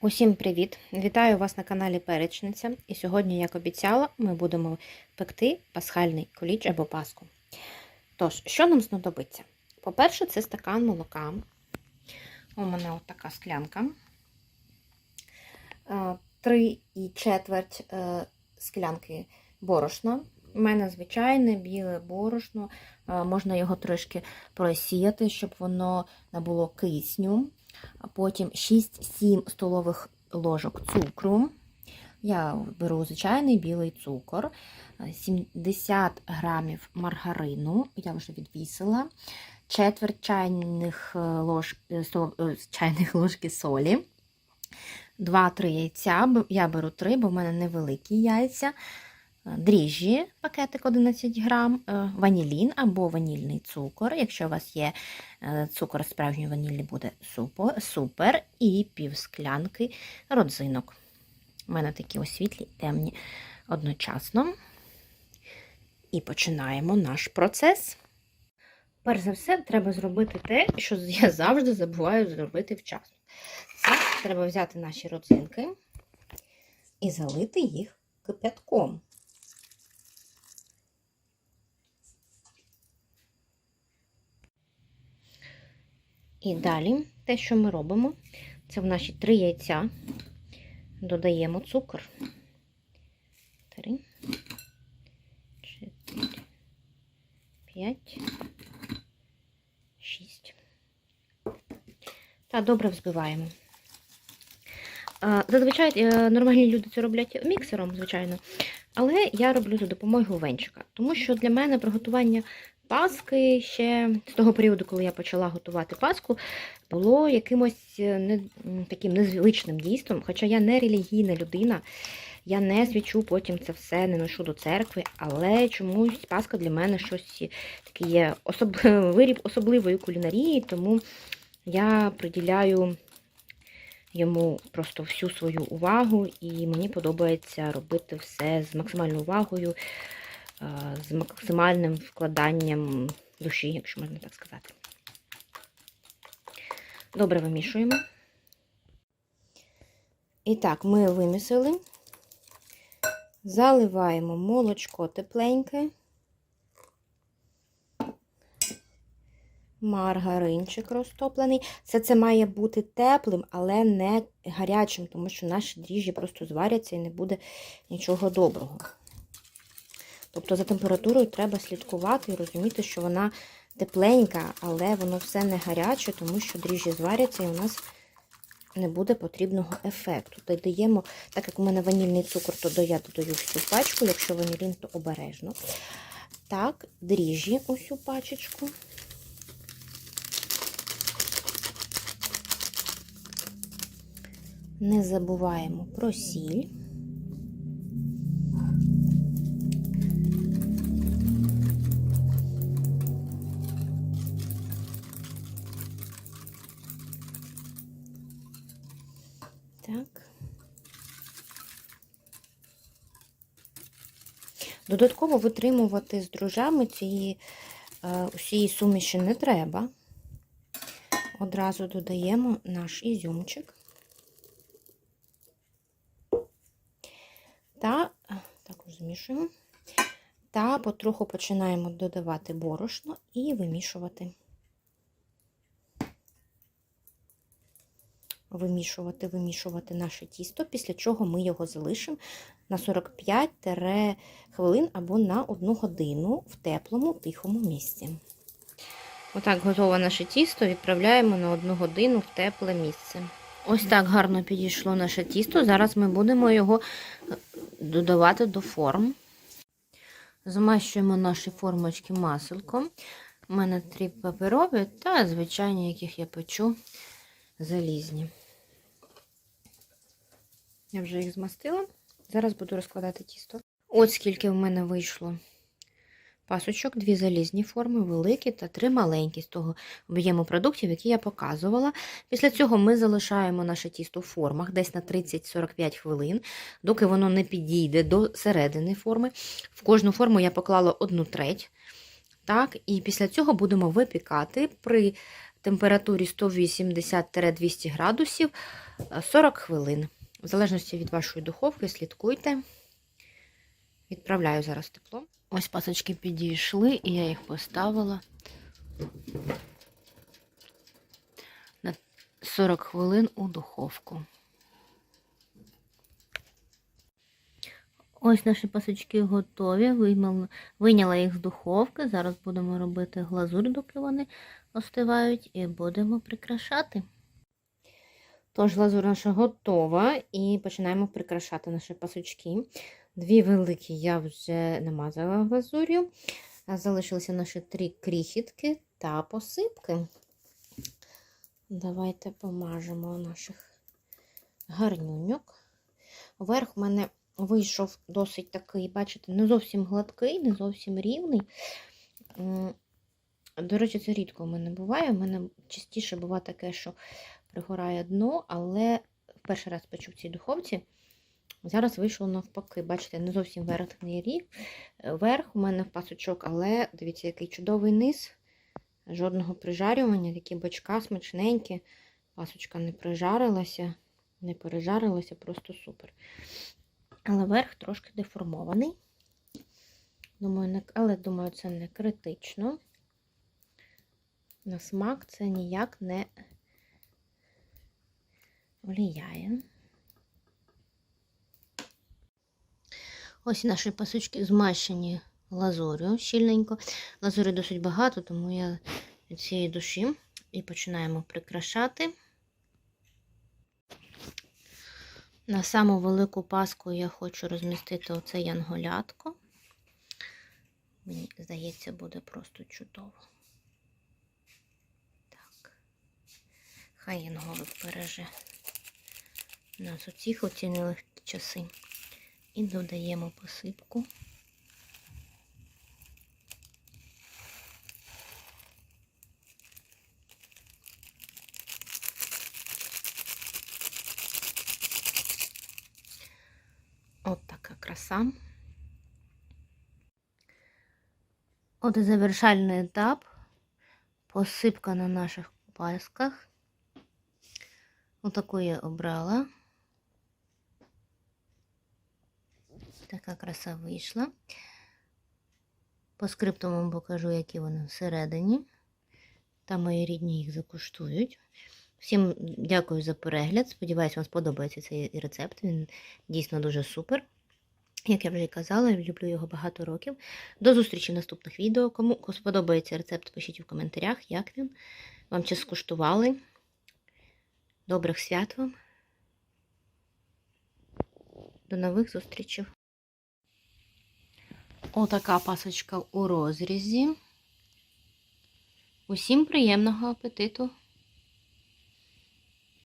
Усім привіт! Вітаю вас на каналі Перечниця. І сьогодні, як обіцяла, ми будемо пекти пасхальний коліч або паску. Тож, що нам знадобиться? По-перше, це стакан молока. У мене от така склянка. Е, Три і четверть е, склянки борошна. У мене звичайне біле борошно. Е, Можна його трошки просіяти, щоб воно набуло кисню. Потім 6-7 столових ложок цукру. Я беру звичайний білий цукор, 70 грамів маргарину, я вже відвісила, четверть чайних, е, лож, е, е, чайних ложки солі, 2-3 яйця, я беру 3, бо в мене невеликі яйця, е, дріжджі, пакетик 11 грам, е, ванілін або ванільний цукор. Якщо у вас є е, цукор справжньої ванілі, буде супер, і пів склянки родзинок. У мене такі ось світлі, темні одночасно. І починаємо наш процес. Перш за все, треба зробити те, що я завжди забуваю зробити вчасно. Це треба взяти наші родзинки і залити їх кипятком. І далі те, що ми робимо, це в наші три яйця додаємо цукор. Три, чотири, п'ять, шість. Та добре взбиваємо. Зазвичай е, нормальні люди це роблять міксером, звичайно. Але я роблю за допомогою венчика. Тому що для мене приготування паски ще. З того періоду, коли я почала готувати паску, було якимось е, не, таким незвичним дійством. Хоча я не релігійна людина, я не свічу потім це все, не ношу до церкви, але чомусь паска для мене щось таке є особ... виріб особливої кулінарії, тому я приділяю йому просто всю свою увагу, і мені подобається робити все з максимальною увагою, з максимальним вкладанням душі, якщо можна так сказати. Добре вимішуємо. І так, ми вимісили, заливаємо молочко тепленьке, маргаринчик розтоплений. Все це має бути теплим, але не гарячим, тому що наші дріжджі просто зваряться і не буде нічого доброго. Тобто за температурою треба слідкувати і розуміти, що вона тепленька, але воно все не гаряче, тому що дріжджі зваряться і у нас не буде потрібного ефекту. Додаємо, так як у мене ванільний цукор, то я додаю всю пачку, якщо ванілін, то обережно. Так, дріжджі усю пачечку. Не забуваємо про сіль. Додатково витримувати з дружами цієї е, усієї суміші не треба. Одразу додаємо наш ізюмчик. Та е, також змішуємо. Та потроху починаємо додавати борошно і вимішувати. Вимішувати, вимішувати наше тісто, після чого ми його залишимо на 45 хвилин або на 1 годину в теплому, тихому місці. Отак готове наше тісто відправляємо на 1 годину в тепле місце. Ось так гарно підійшло наше тісто. Зараз ми будемо його додавати до форм. Змащуємо наші формочки маселком. У мене три паперові та звичайні, яких я печу, залізні. Я вже їх змастила. Зараз буду розкладати тісто. От скільки в мене вийшло пасочок, дві залізні форми, великі та три маленькі з того об'єму продуктів, які я показувала. Після цього ми залишаємо наше тісто в формах десь на 30-45 хвилин, доки воно не підійде до середини форми. В кожну форму я поклала одну треть. Так, І після цього будемо випікати при температурі 180-200 градусів е, 40 хвилин. В залежності від вашої духовки, слідкуйте. Відправляю зараз тепло. Ось пасочки підійшли, і я їх поставила на 40 хвилин у духовку. Ось наші пасочки готові. Вийняла їх з духовки. Зараз будемо робити глазурь, доки вони остивають, і будемо прикрашати. Тож, глазур наша готова, і починаємо прикрашати наші пасочки. Дві великі я вже намазала глазур'ю. Залишилися наші три кріхітки та посипки. Давайте помажемо наших гарнюньок. Верх у мене вийшов досить такий, бачите, не зовсім гладкий, не зовсім рівний. До речі, це рідко у мене буває. У мене частіше буває таке, що пригорає дно, але перший раз печу в цій духовці. Зараз вийшло навпаки. Бачите, не зовсім верхній рік. Верх у мене пасочок, але дивіться, який чудовий низ. Жодного прижарювання, такі бочка смачненькі. Пасочка не прижарилася, не пережарилася, просто супер. Але верх трошки деформований. Думаю, не, але думаю, це не критично. На смак це ніяк не влияє. Ось наші пасочки змащені лазурю щільненько. Лазурі досить багато, тому я від цієї душі і починаємо прикрашати. На саму велику паску я хочу розмістити оце янголятко. Мені здається, буде просто чудово. Так. Хай янголик береже нас у цих оці нелегкі часи. І додаємо посипку. От така краса. От і завершальний етап. Посипка на наших пасках. Отаку я обрала. Така краса вийшла. По скрипту вам покажу, які вони всередині. Та мої рідні їх закуштують. Всім дякую за перегляд. Сподіваюсь, вам сподобається цей рецепт. Він дійсно дуже супер. Як я вже і казала, я люблю його багато років. До зустрічі в наступних відео. Кому сподобається рецепт, пишіть в коментарях, як він. Вам чи скуштували. Добрих свят вам. До нових зустрічей. Отака пасочка у розрізі. Усім приємного апетиту!